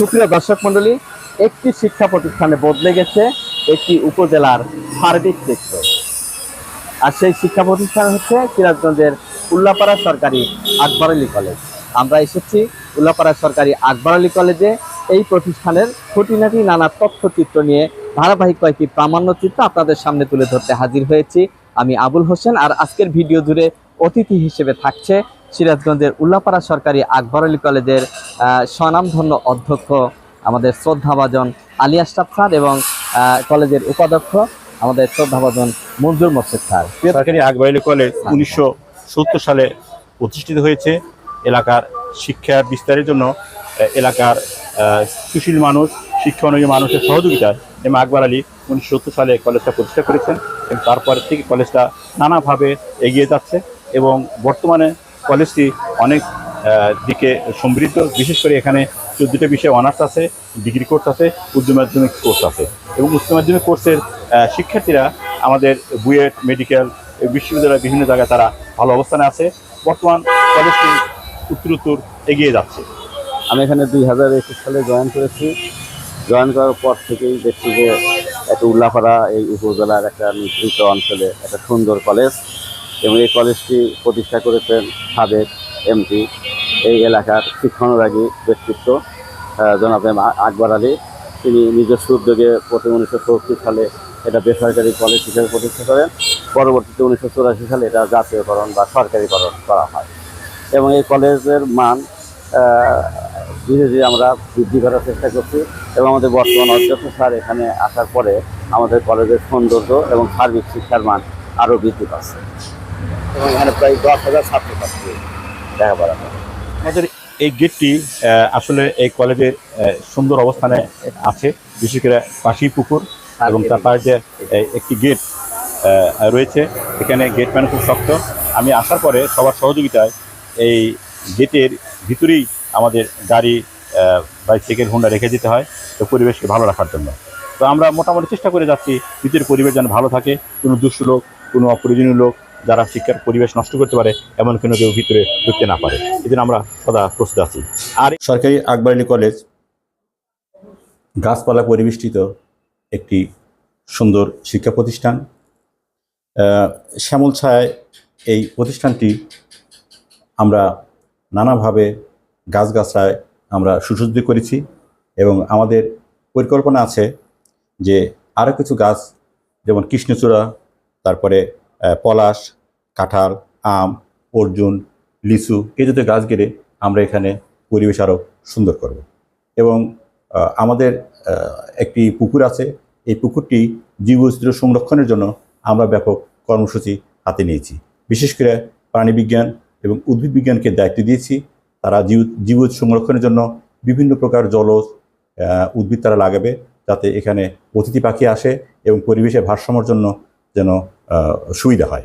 সুপ্রিয় দর্শক মন্ডলী একটি শিক্ষা প্রতিষ্ঠানে বদলে গেছে একটি উপজেলার সার্বিক চিত্র আর সেই শিক্ষা প্রতিষ্ঠান হচ্ছে সিরাজগঞ্জের উল্লাপাড়া সরকারি আকবর আলী কলেজ। আমরা এসেছি উল্লাপাড়া সরকারি আকবর আলী কলেজে। এই প্রতিষ্ঠানের খুঁটিনাটি নানা তথ্যচিত্র নিয়ে ধারাবাহিক কয়েকটি প্রামাণ্য চিত্র আপনাদের সামনে তুলে ধরতে হাজির হয়েছি। আমি আবুল হোসেন আর আজকের ভিডিও জুড়ে অতিথি হিসেবে থাকছে সিরাজগঞ্জের উল্লাপাড়া সরকারি আকবর আলী কলেজের স্বনামধন্য অধ্যক্ষ আমাদের শ্রদ্ধাভাজন আলী আশরাফ স্যার এবং কলেজের উপাধ্যক্ষ আমাদের শ্রদ্ধাভাজন মঞ্জুর মোর্শেদ স্যার সরকারি আকবরাইলি কলেজ উনিশশো সত্তর সালে প্রতিষ্ঠিত হয়েছে। এলাকার শিক্ষা বিস্তারের জন্য এলাকার সুশীল মানুষ শিক্ষা অনুযায়ী মানুষের সহযোগিতায় এম আকবর আলী উনিশশো সত্তর সালে কলেজটা প্রতিষ্ঠা করেছেন এবং তারপর থেকে কলেজটা নানাভাবে এগিয়ে যাচ্ছে এবং বর্তমানে কলেজটি অনেক দিকে সমৃদ্ধ। বিশেষ করে এখানে চোদ্দটা বিষয়ে অনার্স আছে ডিগ্রি কোর্স আছে উচ্চ মাধ্যমিক কোর্স আছে। এবং উচ্চ মাধ্যমিক কোর্সের শিক্ষার্থীরা আমাদের বুয়েট, মেডিকেল বিশ্ববিদ্যালয়ের বিভিন্ন জায়গায় তারা ভালো অবস্থানে আছে। বর্তমান কলেজটি উত্তরোত্তর এগিয়ে যাচ্ছে। আমি এখানে দুই হাজার একুশ সালে জয়েন করেছি। জয়েন করার পর থেকেই দেখছি যে একটা উল্লাপাড়া এই উপজেলার একটা নিভৃত অঞ্চলে একটা সুন্দর কলেজ এবং এই কলেজটি প্রতিষ্ঠা করেছেন সাবেক এমপি এই এলাকার শিক্ষানুরাগী ব্যক্তিত্ব জনাব এম আকবর আলী। তিনি নিজস্ব উদ্যোগে প্রথম উনিশশো সালে এটা বেসরকারি কলেজ হিসেবে প্রতিষ্ঠা করেন। পরবর্তীতে উনিশশো চুরাশি সালে এটা জাতীয়করণ বা সরকারিকরণ করা হয়। এবং এই কলেজের মান ধীরে ধীরে আমরা বৃদ্ধি করার চেষ্টা করছি এবং আমাদের বর্তমান অধ্যক্ষ স্যার এখানে আসার পরে আমাদের কলেজের সৌন্দর্য এবং সার্বিক শিক্ষার মান আরও বৃদ্ধি পাচ্ছে। এবং এখানে প্রায় দশ হাজার ছাত্রছাত্রী। লেখাপড়া করে আমাদের এই গেটটি আসলে এই কলেজের সুন্দর অবস্থানে আছে, বিশেষ করে পাশি পুকুর এবং তার পাশে যে একটি গেট রয়েছে, এখানে গেট ম্যান খুব শক্ত। আমি আসার পরে সবার সহযোগিতায় এই গেটের ভিতরেই আমাদের গাড়ি বাইসাইকেল হোন্ডা রেখে দিতে হয়, তো পরিবেশকে ভালো রাখার জন্য। তো আমরা মোটামুটি চেষ্টা করে যাচ্ছি ভিতরের পরিবেশ যেন ভালো থাকে, কোনো দুষ্ট লোক, কোনো অপ্রয়োজনীয় লোক যারা শিক্ষার পরিবেশ নষ্ট করতে পারে, এমন কোনো কেউ ভিতরে ঢুকতে না পারে। জন্য আমরা সদা প্রস্তুত আছি। আর সরকারি আকবর কলেজ গাছপালা পরিবেষ্টিত একটি সুন্দর শিক্ষা প্রতিষ্ঠান। শ্যামল ছায় এই প্রতিষ্ঠানটি আমরা নানাভাবে গাছগাছড়ায় আমরা সুসজ্জিত করেছি এবং আমাদের পরিকল্পনা আছে যে আরও কিছু গাছ, যেমন কৃষ্ণচূড়া, তারপরে পলাশ, কাঁঠাল, আম, অর্জুন, লিচু এই জাতীয় গাছ গেড়ে আমরা এখানে পরিবেশ আরও সুন্দর করব। এবং আমাদের একটি পুকুর আছে। এই পুকুরটি জীববৈচিত্র্য সংরক্ষণের জন্য আমরা ব্যাপক কর্মসূচি হাতে নিয়েছি। বিশেষ করে প্রাণীবিজ্ঞান এবং উদ্ভিদ বিজ্ঞানকে দায়িত্ব দিয়েছি। তারা জীব জীব সংরক্ষণের জন্য বিভিন্ন প্রকার জলজ উদ্ভিদ তারা লাগাবে যাতে এখানে অতিথি পাখি আসে এবং পরিবেশের ভারসাম্যর জন্য যেন সুবিধা হয়।